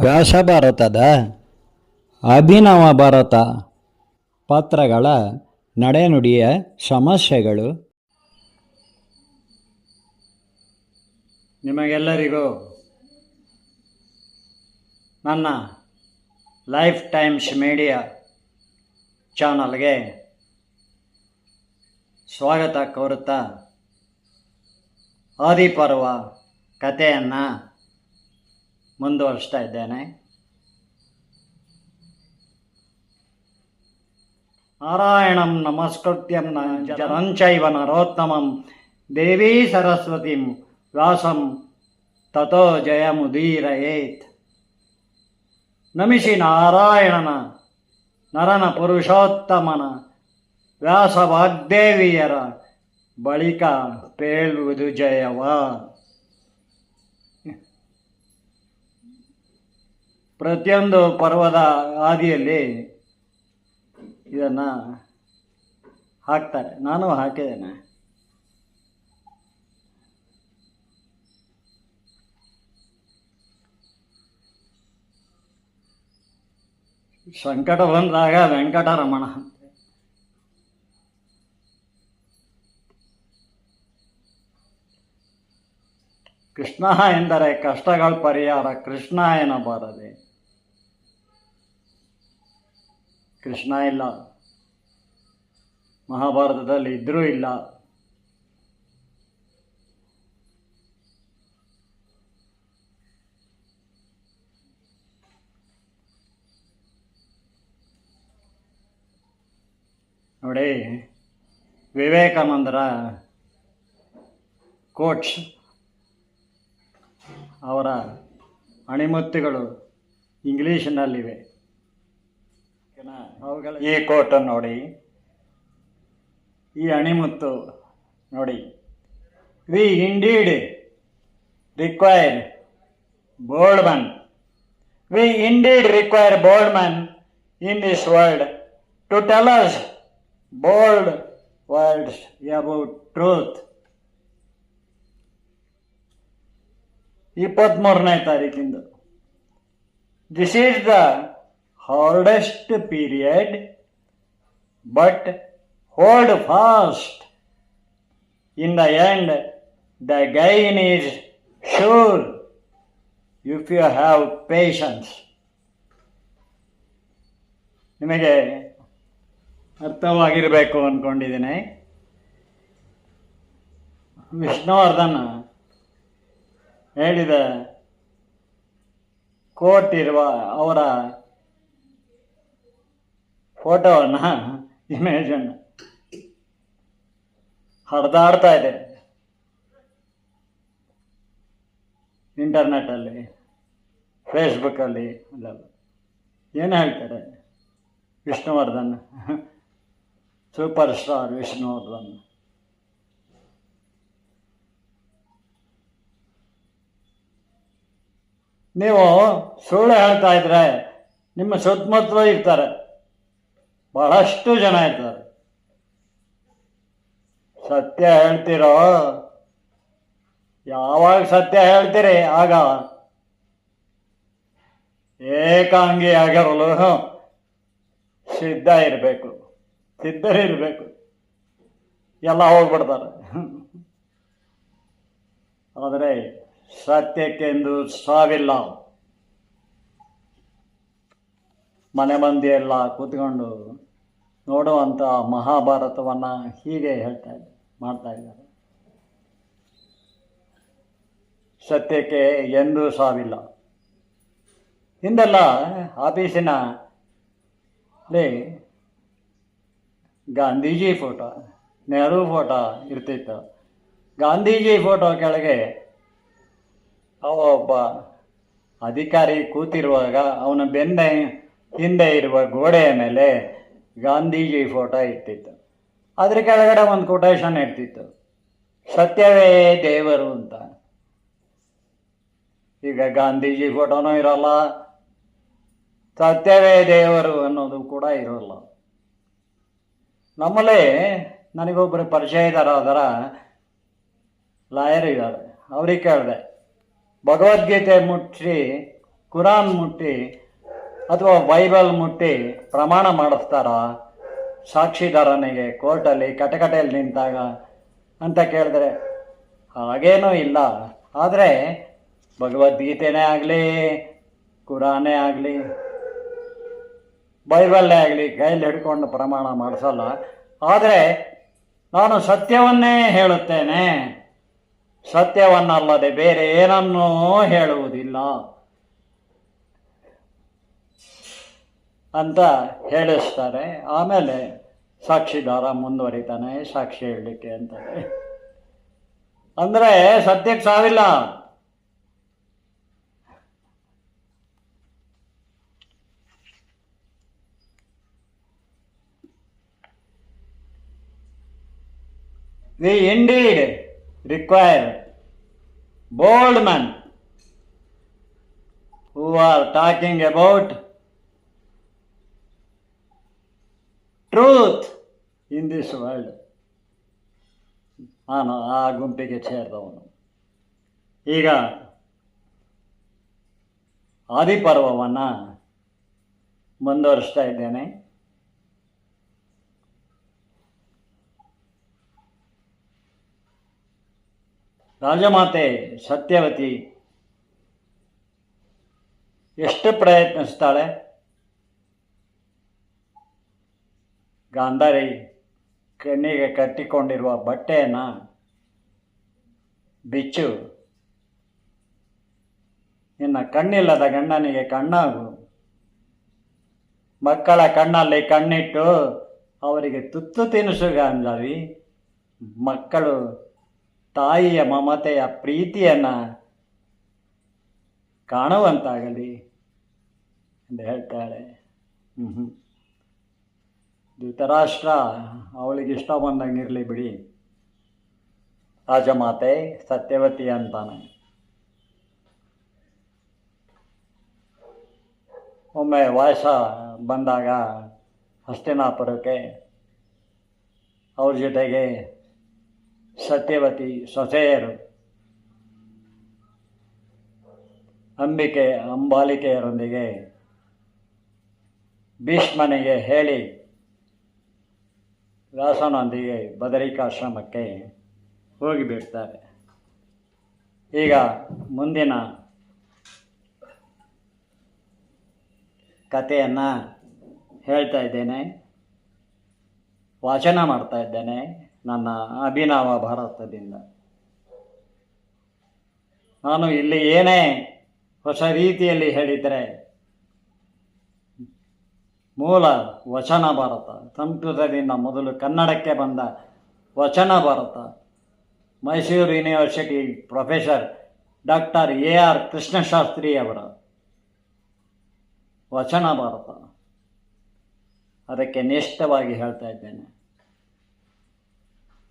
ವ್ಯಾಸ ಭಾರತದ ಅಭಿನವ ಭಾರತ ಪಾತ್ರಗಳ ನಡೆನುಡಿಯ ಸಮಸ್ಯೆಗಳು. ನಿಮಗೆಲ್ಲರಿಗೂ ನನ್ನ ಲೈಫ್ ಟೈಮ್ಸ್ ಮೀಡಿಯಾ ಚಾನಲ್ಗೆ ಸ್ವಾಗತ ಕೋರುತ್ತಾ. ಆದಿಪರ್ವ ಕಥೆಯನ್ನು ಮುಂದುವರಿಸ್ತಾ ಇದ್ದೇನೆ. ನಾರಾಯಣಂ ನಮಸ್ಕೃತ್ಯಂ ಜನಂಚೈವ ನರೋತ್ತಮಂ ದೇವೀ ಸರಸ್ವತಿಂ ವ್ಯಾಸಂ ತಥೋ ಜಯಮುದೀರಯೇತ್. ನಮಿಸಿ ನಾರಾಯಣನ ನರನ ಪುರುಷೋತ್ತಮನ ವ್ಯಾಸ ವಾಗ್ದೇವಿಯರ ಬಳಿಕ ಪೇಳುವುದು ಜಯವ. ಪ್ರತಿಯೊಂದು ಪರ್ವದ ಆದಿಯಲ್ಲಿ ಇದನ್ನು ಹಾಕ್ತಾರೆ. ನಾನು ಹಾಕಿದ್ದೇನೆ. ಸಂಕಟ ಬಂದಾಗ ವೆಂಕಟರಮಣ. ಕೃಷ್ಣ ಎಂದರೆ ಕಷ್ಟಗಳ ಪರಿಹಾರ ಕೃಷ್ಣ ಎನ್ನಬಾರದೆ. ಕೃಷ್ಣ ಇಲ್ಲ. ಮಹಾಭಾರತದಲ್ಲಿ ಇದ್ರೂ ಇಲ್ಲ. ನೋಡಿ ವಿವೇಕಾನಂದರ ಕೋಟ್ಸ್ ಅವರ ಅಣಿಮುತ್ತುಗಳು ಇಂಗ್ಲೀಷಿನಲ್ಲಿವೆ. ಅವುಗಳ ಈ ಕೋಟನ್ನು ನೋಡಿ. ಈ ಅಣಿಮುತ್ತು ನೋಡಿ. We indeed require bold man we indeed require bold man in this world to tell us bold words about truth. ಇಪ್ಪತ್ತ್ಮೂರನೇ ತಾರೀಕಿಂದ. This is the hardest period but hold fast in the end the gain is sure if you have patience ನಿಮಗೆ ಅರ್ಥವಾಗಿರಬೇಕು ಅಂದ್ಕೊಂಡಿದ್ದೀನಿ ವಿಷ್ಣುವರ್ಧನ್ ಹೇಳಿದ coat ಇರುವ ಅವರ ಫೋಟೋವನ್ನು ಇಮೇಜನ್ನು ಹರಿದಾಡ್ತಾ ಇದೆ. ಇಂಟರ್ನೆಟ್ಟಲ್ಲಿ ಫೇಸ್ಬುಕ್ಕಲ್ಲಿ ಅಲ್ಲೆಲ್ಲ. ಏನು ಹೇಳ್ತಾರೆ? ವಿಷ್ಣುವರ್ಧನ್. Super star Vishnuvardhan. ನೀವು ಸುಳ್ಳು ಹೇಳ್ತಾ ಇದ್ರೆ ನಿಮ್ಮ ಸುತ್ತಮುತ್ತಲೂ ಇರ್ತಾರೆ. ಬಹಳಷ್ಟು ಜನ ಇರ್ತಾರೆ ಸತ್ಯ ಹೇಳ್ತಿರೋ, ಯಾವಾಗ ಸತ್ಯ ಹೇಳ್ತೀರಿ? ಆಗ ಏಕಾಂಗಿ ಆಗಿರಲು ಸಿದ್ಧ ಇರಬೇಕು. ಸಿದ್ಧರಿರಬೇಕು ಎಲ್ಲ ಹೋಗ್ಬಿಡ್ತಾರೆ. ಆದರೆ ಸತ್ಯಕ್ಕೆಂದು ಸಾವಿಲ್ಲ. ಮನೆ ಮಂದಿ ಎಲ್ಲ ಕೂತ್ಕೊಂಡು ನೋಡುವಂಥ ಮಹಾಭಾರತವನ್ನು ಹೀಗೆ ಹೇಳ್ತಾ ಇದ್ದಾರೆ, ಮಾಡ್ತಾ ಇದ್ದಾರೆ. ಸತ್ಯಕ್ಕೆ ಎಂದೂ ಸಾವಿಲ್ಲ. ಹಿಂದೆಲ್ಲ ಆಫೀಸಿನ ಅಲ್ಲಿ ಗಾಂಧೀಜಿ ಫೋಟೋ, ನೆಹರು ಫೋಟೋ ಇರ್ತಿತ್ತು. ಗಾಂಧೀಜಿ ಫೋಟೋ ಕೆಳಗೆ ಅವ ಒಬ್ಬ ಅಧಿಕಾರಿ ಕೂತಿರುವಾಗ ಅವನ ಬೆನ್ನ ಹಿಂದೆ ಇರುವ ಗೋಡೆಯ ಮೇಲೆ ಗಾಂಧೀಜಿ ಫೋಟೋ ಇರ್ತಿತ್ತು ಅದ್ರ ಕೆಳಗಡೆ ಒಂದು ಕೊಟೇಶನ್ ಇರ್ತಿತ್ತು. ಸತ್ಯವೇ ದೇವರು ಅಂತ. ಈಗ ಗಾಂಧೀಜಿ ಫೋಟೋನೂ ಇರೋಲ್ಲ. ಸತ್ಯವೇ ದೇವರು ಅನ್ನೋದು ಕೂಡ ಇರೋಲ್ಲ. ನಮ್ಮಲ್ಲಿ ನನಗೊಬ್ಬರು ಅದರ ಲಾಯರ್ ಇದ್ದಾರೆ. ಅವ್ರಿಗೆ ಕೇಳಿದೆ. ಭಗವದ್ಗೀತೆ ಮುಟ್ಟಿ, ಕುರಾನ್ ಮುಟ್ಟಿ ಅಥವಾ ಬೈಬಲ್ ಮುಟ್ಟಿ ಪ್ರಮಾಣ ಮಾಡಿಸ್ತಾರ? ಸಾಕ್ಷಿದಾರನಿಗೆ ಕೋರ್ಟಲ್ಲಿ ಕಟಕಟೆಯಲ್ಲಿ ನಿಂತಾಗ ಅಂತ ಕೇಳಿದ್ರೆ, ಹಾಗೇನೂ ಇಲ್ಲ. ಆದರೆ ಭಗವದ್ಗೀತೆನೇ ಆಗಲಿ, ಕುರಾನೇ ಆಗಲಿ, ಬೈಬಲ್ಲೇ ಆಗಲಿ ಕೈಯಲ್ಲಿ ಹಿಡ್ಕೊಂಡು ಪ್ರಮಾಣ ಮಾಡಿಸಲ್ಲ. ಆದರೆ ನಾನು ಸತ್ಯವನ್ನೇ ಹೇಳುತ್ತೇನೆ. ಸತ್ಯವನ್ನಲ್ಲದೆ ಬೇರೆ ಏನನ್ನೂ ಹೇಳುವುದಿಲ್ಲ. ಅಂತ ಹೇಳಿಸ್ತಾರೆ. ಆಮೇಲೆ ಸಾಕ್ಷಿದಾರ ಮುಂದುವರಿತಾನೆ, ಸಾಕ್ಷಿ ಹೇಳಲಿಕ್ಕೆ ಅಂತ ಅಂದರೆ ಸತ್ಯಕ್ಕೆ ಸಾವಿಲ್ಲ. We indeed require bold men who are talking about truth in this world. ನಾನು ಆ ಗುಂಪಿಗೆ ಸೇರಿದವನು ಈಗ ಆದಿಪರ್ವವನ್ನು ಮುಂದುವರಿಸ್ತಾ ಇದ್ದೇನೆ ರಾಜಮಾತೆ ಸತ್ಯವತಿ ಎಷ್ಟು ಪ್ರಯತ್ನಿಸ್ತಾಳೆ? ಗಾಂಧಾರಿ ಕಣ್ಣಿಗೆ ಕಟ್ಟಿಕೊಂಡಿರುವ ಬಟ್ಟೆಯನ್ನು ಬಿಚ್ಚು. ನಿನ್ನ ಕಣ್ಣಿಲ್ಲದ ಗಂಡನಿಗೆ ಕಣ್ಣಾಗು. ಮಕ್ಕಳ ಕಣ್ಣಲ್ಲಿ ಕಣ್ಣಿಟ್ಟು ಅವರಿಗೆ ತುತ್ತು ತಿನಿಸು ಗಾಂಧಾರಿ. ಮಕ್ಕಳು ತಾಯಿಯ ಮಮತೆಯ ಪ್ರೀತಿಯನ್ನು ಕಾಣುವಂತಾಗಲಿ ಎಂದು ಹೇಳ್ತಾಳೆ. ಹ್ಞೂ ಧೃತರಾಷ್ಟ್ರ, ಅವಳಿಗೆ ಇಷ್ಟ ಬಂದಂಗೆ ಇರಲಿ ಬಿಡಿ. ರಾಜಮಾತೆ, ಸತ್ಯವತಿ ಅಂತಾನೆ. ಒಮ್ಮೆ ವಯಸ್ಸ ಬಂದಾಗ ಹಸ್ತಿನಾಪುರಕ್ಕೆ ಅವ್ರ ಜೊತೆಗೆ ಸತ್ಯವತಿ ಸೊಸೆಯರು ಅಂಬಿಕೆ ಅಂಬಾಲಿಕೆಯರೊಂದಿಗೆ ಭೀಷ್ಮನಿಗೆ ಹೇಳಿ ವ್ಯಾಸನೊಂದಿಗೆ ಬದರಿಕಾಶ್ರಮಕ್ಕೆ ಹೋಗಿಬಿಡ್ತಾರೆ ಈಗ ಮುಂದಿನ ಕಥೆಯನ್ನು ಹೇಳ್ತಾ ಇದ್ದೇನೆ, ವಾಚನ ಮಾಡ್ತಾ ಇದ್ದೇನೆ. ನನ್ನ ಅಭಿನವ ಭಾರತದಿಂದ. ನಾನು ಇಲ್ಲಿ ಏನೇ ಹೊಸ ರೀತಿಯಲ್ಲಿ ಹೇಳಿದರೆ, ಮೂಲ ವಚನ ಭಾರತ, ಸಂಸ್ಕೃತದಿಂದ ಮೊದಲು ಕನ್ನಡಕ್ಕೆ ಬಂದ Vachana Bharata, Mysore university professor doctor A R Krishnashastri ಅವರ ವಚನ ಭಾರತ. ಅದಕ್ಕೆ ನಿಷ್ಠವಾಗಿ ಹೇಳ್ತಾ ಇದ್ದೇನೆ.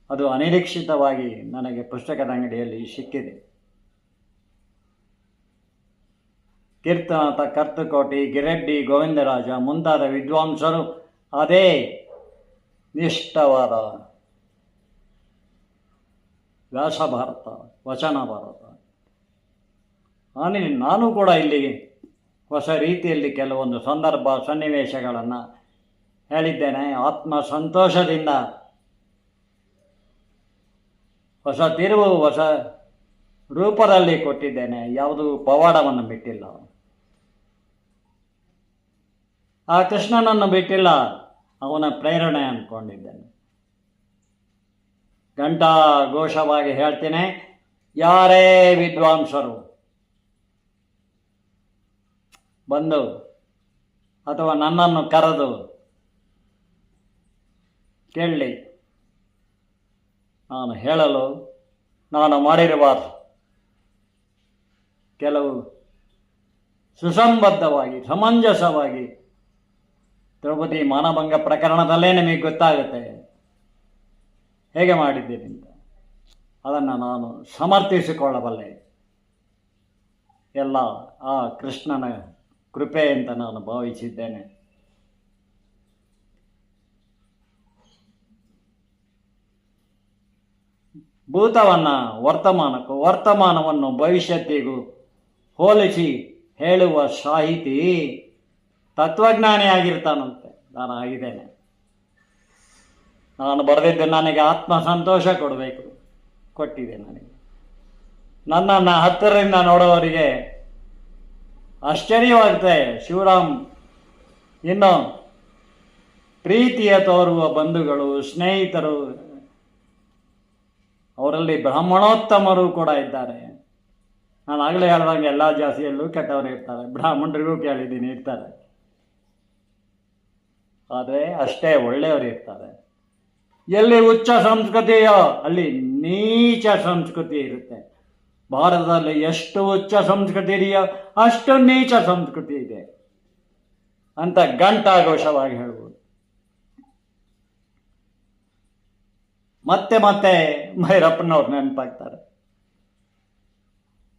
ಅದು ಅನಿರೀಕ್ಷಿತವಾಗಿ ನನಗೆ ಪುಸ್ತಕದ ಅಂಗಡಿಯಲ್ಲಿ ಸಿಕ್ಕಿದೆ. ಕೀರ್ತನಾಥ ಕರ್ತಕೋಟಿ ಗಿರೆಡ್ಡಿ ಗೋವಿಂದರಾಜ ಮುಂತಾದ ವಿದ್ವಾಂಸರು ಅದೇ ನಿಷ್ಠವಾದ ವ್ಯಾಸ ಭಾರತ ವಚನ ಭಾರತ. ಆಮೇಲೆ ನಾನು ಕೂಡ ಇಲ್ಲಿ ಹೊಸ ರೀತಿಯಲ್ಲಿ ಕೆಲವೊಂದು ಸಂದರ್ಭ ಸನ್ನಿವೇಶಗಳನ್ನು ಹೇಳಿದ್ದೇನೆ. ಆತ್ಮ ಸಂತೋಷದಿಂದ ಹೊಸ ತಿರುವು, ಹೊಸ ರೂಪದಲ್ಲಿ ಕೊಟ್ಟಿದ್ದೇನೆ. ಯಾವುದು ಪವಾಡವನ್ನು ಬಿಟ್ಟಿಲ್ಲ. ಆ ಕೃಷ್ಣನನ್ನು ಬಿಟ್ಟಿಲ್ಲ. ಅವನ ಪ್ರೇರಣೆ ಅಂದ್ಕೊಂಡಿದ್ದೇನೆ ಘಂಟಾ ಘೋಷವಾಗಿ ಹೇಳ್ತೇನೆ, ಯಾರೇ ವಿದ್ವಾಂಸರು ಬಂದು ಅಥವಾ ನನ್ನನ್ನು ಕರೆದು ಕೇಳಲಿ ನಾನು ಹೇಳಲು ನಾನು ಮಾಡಿರುವ ಕೆಲವು ಸುಸಂಬದ್ಧವಾಗಿ, ಸಮಂಜಸವಾಗಿ ದ್ರೌಪದಿ ಮಾನಭಂಗ ಪ್ರಕರಣದಲ್ಲೇ ನಿಮಗೆ ಗೊತ್ತಾಗುತ್ತೆ. ಹೇಗೆ ಮಾಡಿದ್ದೀನಿ ಅಂತ. ಅದನ್ನು ನಾನು ಸಮರ್ಥಿಸಿಕೊಳ್ಳಬಲ್ಲೆ. ಎಲ್ಲ ಆ ಕೃಷ್ಣನ ಕೃಪೆ ಅಂತ ನಾನು ಭಾವಿಸಿದ್ದೇನೆ. ಭೂತವನ್ನು ವರ್ತಮಾನಕ್ಕೂ ವರ್ತಮಾನವನ್ನು ಭವಿಷ್ಯತ್ತಿಗೂ ಹೋಲಿಸಿ ಹೇಳುವ ಸಾಹಿತಿ ತತ್ವಜ್ಞಾನಿಯಾಗಿರ್ತಾನಂತೆ. ನಾನು ಆಗಿದ್ದೇನೆ. ನಾನು ಬರೆದಿದ್ದು ನನಗೆ ಆತ್ಮ ಸಂತೋಷ ಕೊಡಬೇಕು. ಕೊಟ್ಟಿದೆ ನನಗೆ. ನನ್ನನ್ನು ಹತ್ತಿರದಿಂದ ನೋಡೋವರಿಗೆ ಆಶ್ಚರ್ಯವಾಗುತ್ತೆ. ಶಿವರಾಮ್, ಇನ್ನು ಪ್ರೀತಿಯ ತೋರುವ ಬಂಧುಗಳು, ಸ್ನೇಹಿತರು ಅವರಲ್ಲಿ ಬ್ರಾಹ್ಮಣೋತ್ತಮರು ಕೂಡ ಇದ್ದಾರೆ. ನಾನು ಆಗಲೇ ಹೇಳ್ದಂಗೆ ಎಲ್ಲ ಜಾತಿಯಲ್ಲೂ ಕೆಟ್ಟವರು ಇರ್ತಾರೆ. ಬ್ರಾಹ್ಮಣರಿಗೂ ಕೇಳಿದ್ದೀನಿ, ಇರ್ತಾರೆ. ಆದರೆ ಅಷ್ಟೇ ಒಳ್ಳೆಯವರು ಇರ್ತಾರೆ. ಎಲ್ಲಿ ಉಚ್ಚ ಸಂಸ್ಕೃತಿಯೋ ಅಲ್ಲಿ ನೀಚ ಸಂಸ್ಕೃತಿ ಇರುತ್ತೆ. ಭಾರತದಲ್ಲಿ ಎಷ್ಟು ಉಚ್ಚ ಸಂಸ್ಕೃತಿ ಇದೆಯೋ ಅಷ್ಟು ನೀಚ ಸಂಸ್ಕೃತಿ ಇದೆ ಅಂತ ಘಂಟಾಘೋಷವಾಗಿ ಹೇಳ್ಬೋದು. ಮತ್ತೆ ಮತ್ತೆ ಭೈರಪ್ಪನವ್ರು ನೆನಪಾಗ್ತಾರೆ.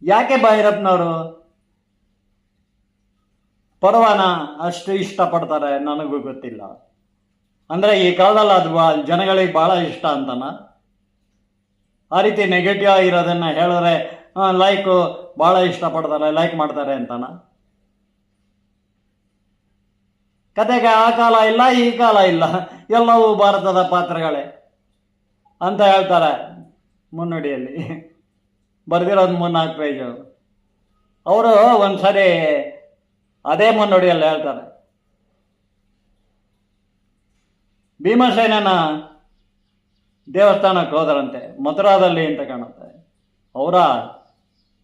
ಯಾಕೆ ಭೈರಪ್ಪನವರು? ಪರ್ವನ ಅಷ್ಟು ಇಷ್ಟಪಡ್ತಾರೆ ನನಗೂ ಗೊತ್ತಿಲ್ಲ. ಅಂದರೆ ಈ ಕಾಲದಲ್ಲಿ ಅದು ಜನಗಳಿಗೆ ಭಾಳ ಇಷ್ಟ ಅಂತನ? ಆ ರೀತಿ ನೆಗೆಟಿವ್ ಆಗಿರೋದನ್ನು ಹೇಳಿದ್ರೆ ಲೈಕು ಭಾಳ ಇಷ್ಟಪಡ್ತಾರೆ ಲೈಕ್ ಮಾಡ್ತಾರೆ ಅಂತನ? ಕತೆಗೆ ಆ ಕಾಲ ಇಲ್ಲ, ಈ ಕಾಲ ಇಲ್ಲ. ಎಲ್ಲವೂ ಭಾರತದ ಪಾತ್ರಗಳೇ. ಅಂತ ಹೇಳ್ತಾರೆ ಮುನ್ನುಡಿಯಲ್ಲಿ. ಬರೆದಿರೋದು ಮೂರ್ನಾಲ್ಕು ಪೇಜು ಅವರು ಒಂದ್ಸರಿ ಅದೇ ಮುನ್ನುಡಿಯಲ್ಲಿ ಹೇಳ್ತಾರೆ. ಭೀಮಸೇನನ ದೇವಸ್ಥಾನಕ್ಕೆ ಹೋದರಂತೆ, ಮಥುರಾದಲ್ಲಿ ಅಂತ ಕಾಣುತ್ತೆ. ಅವರ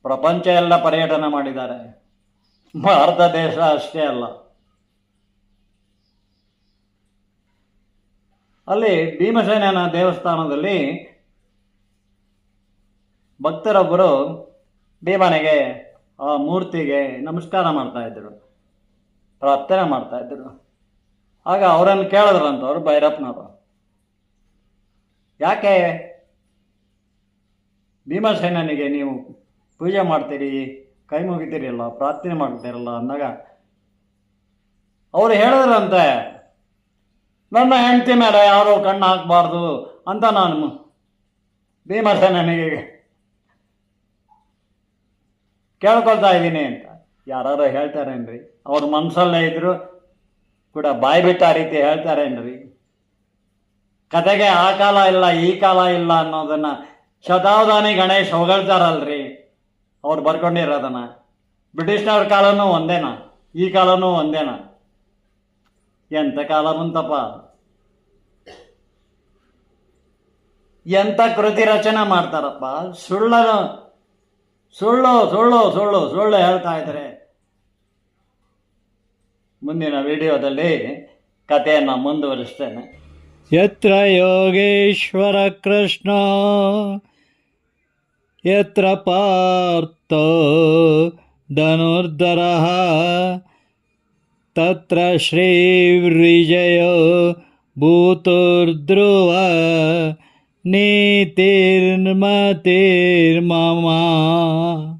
ಪ್ರಪಂಚ ಎಲ್ಲ ಪರ್ಯಟನೆ ಮಾಡಿದ್ದಾರೆ. ಭಾರತ ದೇಶ ಅಷ್ಟೇ ಅಲ್ಲ. ಅಲ್ಲಿ ಭೀಮಸೇನ ದೇವಸ್ಥಾನದಲ್ಲಿ ಭಕ್ತರೊಬ್ಬರು ಭೀಮನಿಗೆ ಆ ಮೂರ್ತಿಗೆ ನಮಸ್ಕಾರ ಮಾಡ್ತಾ ಇದ್ದರು, ಪ್ರಾರ್ಥನೆ ಮಾಡ್ತಾ ಇದ್ದರು. ಆಗ ಅವರನ್ನು ಕೇಳಿದ್ರಂತವ್ರು ಭೈರಪ್ಪನವರು. ಯಾಕೆ ಭೀಮಸೇನನಿಗೆ ನೀವು ಪೂಜೆ ಮಾಡ್ತೀರಿ, ಕೈ ಮುಗಿತೀರಿಲ್ಲ ಪ್ರಾರ್ಥನೆ ಮಾಡ್ತೀರಲ್ಲ ಅಂದಾಗ, ಅವರು ಹೇಳಿದ್ರಂತೆ ನನ್ನ ಹೆಂಡತಿ ಮೇಲೆ ಯಾರೂ ಕಣ್ಣು ಹಾಕಬಾರ್ದು ಅಂತ ನಾನು ಭೀಮಸೇನನಿಗೆ ಕೇಳ್ಕೊಳ್ತಾ ಇದ್ದೀನಿ ಅಂತ. ಯಾರು ಹೇಳ್ತಾರೇನ್ರಿ? ಅವ್ರ ಮನಸ್ಸಲ್ಲೇ ಇದ್ರು ಕೂಡ ಬಾಯಿ ಬಿಟ್ಟ ರೀತಿ ಹೇಳ್ತಾರೇನ್ರಿ? ಕತೆಗೆ ಆ ಕಾಲ ಇಲ್ಲ, ಈ ಕಾಲ ಇಲ್ಲ ಅನ್ನೋದನ್ನ ಶತಾವಧಾನಿ ಗಣೇಶ್ ಹೊಗಳ್ತಾರಲ್ರಿ. ಅವ್ರು ಬರ್ಕೊಂಡಿರೋದನ್ನ. ಬ್ರಿಟಿಷ್ನವ್ರ ಕಾಲನೂ ಒಂದೇನಾ? ಈ ಕಾಲನೂ ಒಂದೇನಾ? ಎಂತ ಕಾಲ ಬಂತಪ್ಪ? ಎಂತ ಕೃತಿ ರಚನೆ ಮಾಡ್ತಾರಪ್ಪ? ಸುಳ್ಳನು, ಸುಳ್ಳು ಸುಳ್ಳು ಸುಳ್ಳು ಸುಳ್ಳು ಹೇಳ್ತಾ ಇದ್ದಾರೆ ಮುಂದಿನ ವಿಡಿಯೋದಲ್ಲಿ ಕಥೆಯನ್ನು ಮುಂದುವರಿಸ್ತೇನೆ. ಯತ್ರ ಯೋಗೇಶ್ವರ ಕೃಷ್ಣ, ಯತ್ರ ಪಾರ್ಥ ಧನುರ್ಧರ, ತತ್ರ ಶ್ರೀವಿಜಯ ಭೂತುರ್ಧ್ರುವ. ने तेर मेर नेतेर्मतेर्ममा